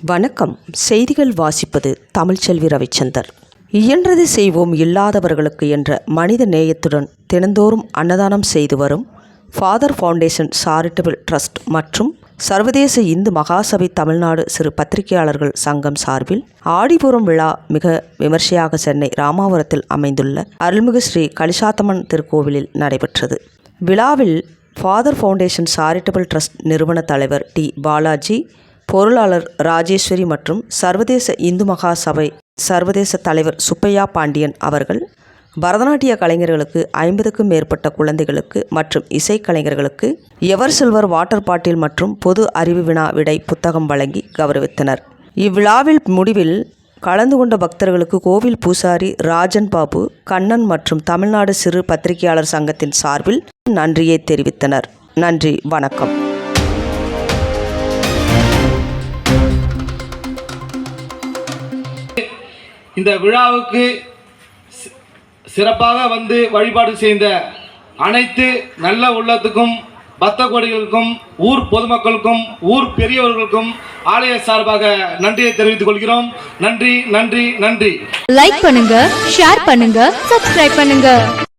வணக்கம். செய்திகள் வாசிப்பது தமிழ்ச்செல்வி ரவிச்சந்தர். இயன்றது செய்வோம் இல்லாதவர்களுக்கு என்ற மனித நேயத்துடன் தினந்தோறும் அன்னதானம் செய்து வரும் ஃபாதர் ஃபவுண்டேஷன் சாரிட்டபிள் ட்ரஸ்ட் மற்றும் சர்வதேச இந்து மகாசபை தமிழ்நாடு சிறு பத்திரிகையாளர்கள் சங்கம் சார்பில் ஆடிபுரம் விழா மிக விமர்சையாக சென்னை ராமாபுரத்தில் அமைந்துள்ள அருள்மிகு ஸ்ரீ கலிசாத்தம்மன் திருக்கோவிலில் நடைபெற்றது. விழாவில் ஃபாதர் ஃபவுண்டேஷன் சாரிட்டபிள் ட்ரஸ்ட் நிறுவன தலைவர் டி பாலாஜி பொருளாளர் ராஜேஸ்வரி மற்றும் சர்வதேச இந்து மகாசபை சர்வதேச தலைவர் சுப்பையா பாண்டியன் அவர்கள் பரதநாட்டிய கலைஞர்களுக்கு ஐம்பதுக்கும் மேற்பட்ட குழந்தைகளுக்கு மற்றும் இசைக்கலைஞர்களுக்கு எவர் சில்வர் வாட்டர் பாட்டில் மற்றும் பொது அறிவு வினா விடை புத்தகம் வழங்கி கௌரவித்தனர். இவ்விழாவில் முடிவில் கலந்து கொண்ட பக்தர்களுக்கு கோவில் பூசாரி ராஜன் பாபு கண்ணன் மற்றும் தமிழ்நாடு சிறு பத்திரிகையாளர் சங்கத்தின் சார்பில் நன்றியை தெரிவித்தனர். நன்றி வணக்கம். இந்த விழாவுக்கு சிறப்பாக வந்து வழிபாடு செய்த அனைத்து நல்ல உள்ளத்துக்கும் பக்த கோடிகளுக்கும் ஊர் பொதுமக்களுக்கும் ஊர் பெரியவர்களுக்கும் ஆலய சார்பாக நன்றியை தெரிவித்துக் கொள்கிறோம். நன்றி நன்றி நன்றி. லைக் பண்ணுங்க ஷேர் பண்ணுங்க சப்ஸ்கிரைப் பண்ணுங்க.